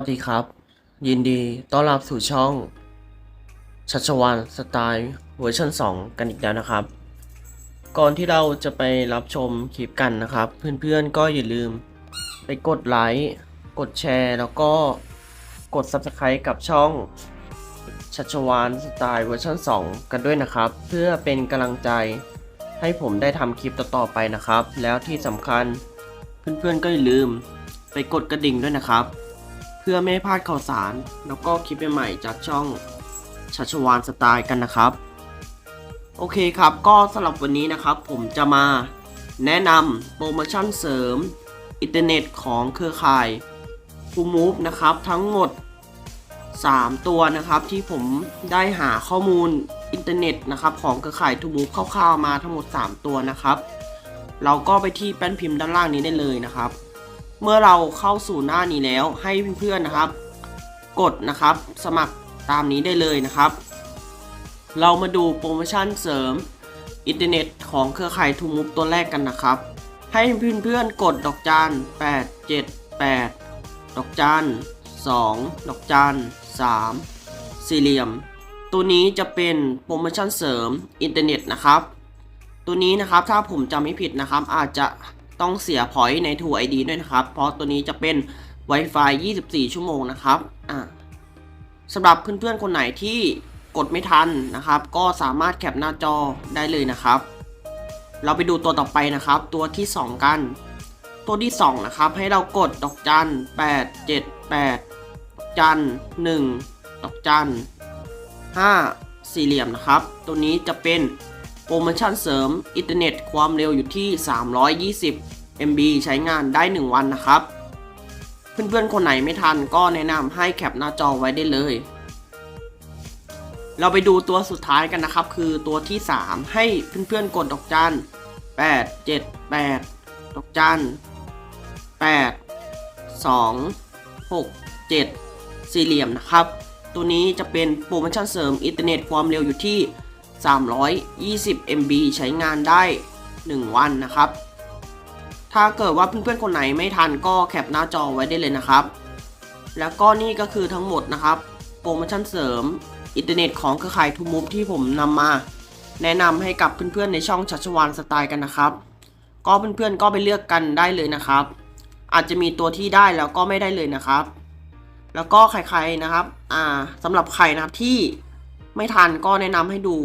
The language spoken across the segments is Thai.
สวัสดีครับ ยินดีต้อนรับสู่ช่องชัชวานสไตล์เวอร์ชัน2 กันอีกแล้วนะครับ ก่อนที่เราจะไปรับชมคลิปกันนะครับ เพื่อนๆก็อย่าลืมไปกดไลค์กดแชร์แล้วก็กด Subscribe กับช่องชัชวานสไตล์เวอร์ชัน2 กันด้วยนะครับ เพื่อเป็นกำลังใจให้ผมได้ทำคลิปต่อๆไปนะครับ แล้วที่สำคัญเพื่อนๆก็อย่าลืมไปกดกระดิ่งด้วยนะครับ เพื่อไม่ให้พลาดข่าวสาร แล้วก็คลิปใหม่ๆจากช่องชัชวานสไตล์กันนะครับ โอเคครับก็สำหรับวันนี้นะครับ ผมจะมาแนะนำโปรโมชั่นเสริม อินเทอร์เน็ตของเครือข่าย f u Move นะครับ ทั้งหมด 3 ตัวนะครับที่ผมได้หาข้อมูลอินเทอร์เน็ตนะครับของเครือข่าย t o Move คร่าวๆมาทั้งหมด 3 ตัวนะครับ เราก็ไปที่แป้นพิมพ์ด้านล่างนี้ได้เลยนะครับ เมื่อเราเข้าสู่หน้านี้แล้วให้เพื่อนๆนะครับ กดนะครับสมัครตามนี้ได้เลยนะครับ เรามาดูโปรโมชั่นเสริมอินเทอร์เน็ตของเครือข่ายทูมุกตัวแรกกันนะครับ ให้เพื่อนๆกดดอกจาน8 7 8 ดอกจาน2 ดอกจาน3 สี่เหลี่ยม ตัวนี้จะเป็นโปรโมชั่นเสริมอินเทอร์เน็ตนะครับ ตัวนี้นะครับถ้าผมจำไม่ผิดนะครับอาจจะ ต้องเสียพอยต์ใน True ID ด้วยนะครับ เพราะตัวนี้จะเป็น Wi-Fi 24 ชั่วโมงนะครับอ่าสำหรับเพื่อนๆคนไหนที่กดไม่ทันนะครับ ก็สามารถแคปหน้าจอได้เลยนะครับ เราไปดูตัวต่อไปนะครับ ตัวที่ 2 กัน ตัวที่ 2 นะครับ ให้เรากดดอกจัน8 7 8ดอกจัน1ดอกจัน5สี่เหลี่ยมนะครับ ตัวนี้จะเป็น โปรโมชั่นเสริม อินเทอร์เน็ตความเร็วอยู่ที่ 320 MB ใช้งานได้ 1 วันนะครับ เพื่อนๆ คนไหนไม่ทันก็แนะนำให้แคปหน้าจอไว้ได้เลย เราไปดูตัวสุดท้ายกันนะครับ คือตัวที่ 3 ให้เพื่อนๆ กดดอกจัน 8 7 8 ดอกจัน 8 2 6 7 สี่เหลี่ยมนะครับ ตัวนี้จะเป็นโปรโมชั่นเสริมอินเทอร์เน็ตความเร็วอยู่ที่ 320 MB ใช้งานได้ 1 วันนะครับ ถ้าเกิดว่าเพื่อนๆคนไหนไม่ทันก็แคปหน้าจอไว้ได้เลยนะครับ แล้วก็นี่ก็คือทั้งหมดนะครับ โปรโมชั่นเสริม อินเทอร์เน็ตของเครือข่ายทูมูฟที่ผมนำมา แนะนำให้กับเพื่อนๆในช่องชัชวานสไตล์กันนะครับ ก็เพื่อนๆก็ไปเลือกกันได้เลยนะครับ อาจจะมีตัวที่ได้แล้วก็ไม่ได้เลยนะครับ แล้วก็ใครๆนะครับ อ่าสำหรับใครนะครับที่ไม่ทันก็แนะนำให้ดู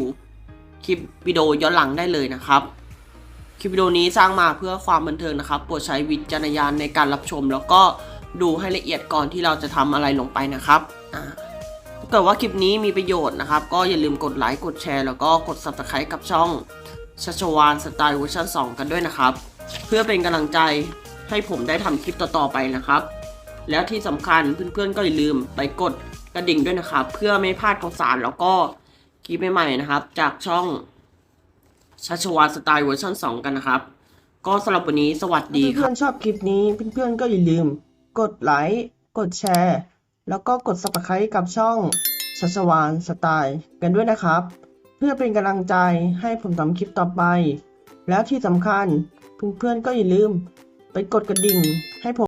คลิปวิดีโอย้อนหลังได้เลยนะครับ คลิปวิดีโอนี้สร้างมาเพื่อความบันเทิงนะครับโปรดใช้วิจารณญาณในการรับชม แล้วก็ดูให้ละเอียดก่อนที่เราจะทำอะไรลงไปนะครับถ้าเกิดว่าคลิปนี้มีประโยชน์นะครับ ก็อย่าลืมกดไลค์กดแชร์แล้วก็กด subscribe กับช่องชัชวานสไตล์เวอร์ชัน2 กันด้วยนะครับ เพื่อเป็นกำลังใจให้ผมได้ทำคลิปต่อๆไปนะครับ แล้วที่สำคัญเพื่อนๆก็อย่าลืมไปกดกระดิ่งด้วยนะครับ เพื่อไม่พลาดข่าวสารแล้วก็ คลิปใหม่ๆนะครับ จากช่องชัชวานสไตล์เวอร์ชัน2 กันนะครับ ก็สำหรับวันนี้สวัสดีครับ เพื่อนๆชอบคลิปนี้เพื่อนๆก็อย่าลืม กดไลค์ กดแชร์ แล้วก็กด subscribe กับช่องชัชวานสไตล์กันด้วยนะครับ เพื่อเป็นกำลังใจให้ผมทำคลิปต่อไป แล้วที่สำคัญเพื่อนๆก็อย่าลืม ไปกดกระดิ่งให้ผม